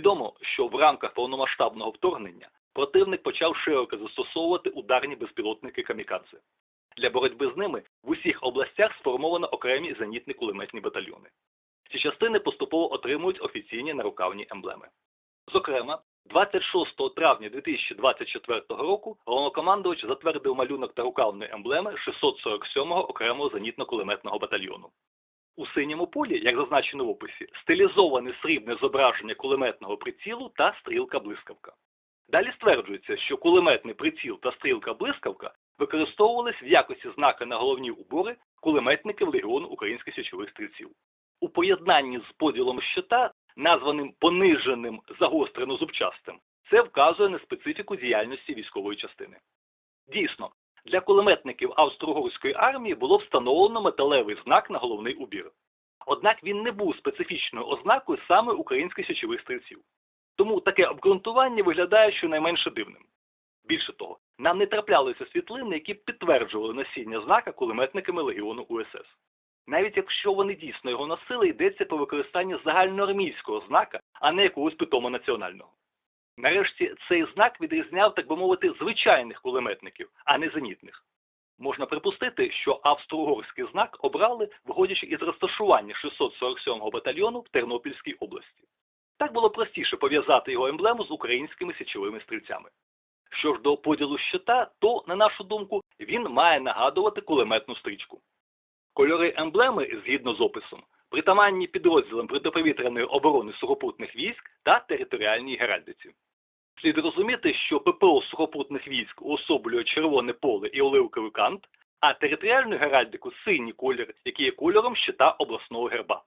Відомо, що в рамках повномасштабного вторгнення противник почав широко застосовувати ударні безпілотники камікадзе. Для боротьби з ними в усіх областях сформовано окремі зенітні кулеметні батальйони. Ці частини поступово отримують офіційні нарукавні емблеми. Зокрема, 26 травня 2024 року головнокомандувач затвердив малюнок та рукавної емблеми 647-го окремого зенітно-кулеметного батальйону. У синьому полі, як зазначено в описі, стилізоване срібне зображення кулеметного прицілу та стрілка-блискавка. Далі стверджується, що кулеметний приціл та стрілка-блискавка використовувались в якості знака на головні убори кулеметників Легіону українських січових стрільців. У поєднанні з поділом щита, названим пониженим загострено-зубчастим, це вказує на специфіку діяльності військової частини. Дійсно, для кулеметників Австро-Угорської армії було встановлено металевий знак на головний убір. Однак він не був специфічною ознакою саме українських січових стрільців. Тому таке обґрунтування виглядає щонайменше дивним. Більше того, нам не траплялися світлини, які підтверджували носіння знака кулеметниками Легіону УСС. Навіть якщо вони дійсно його носили, йдеться про використання загальноармійського знака, а не якогось питомо національного. Нарешті цей знак відрізняв, так би мовити, звичайних кулеметників, а не зенітних. Можна припустити, що австро-угорський знак обрали, виходячи із розташування 647-го батальйону в Тернопільській області. Так було простіше пов'язати його емблему з українськими січовими стрільцями. Що ж до поділу щита, то, на нашу думку, він має нагадувати кулеметну стрічку. Кольори емблеми, згідно з описом, притаманні підрозділам протиповітряної оборони сухопутних військ та територіальній геральдиці. Слід розуміти, що ППО сухопутних військ уособлює червоне поле і оливковий кант, а територіальну геральдику синій колір, який є кольором щита обласного герба.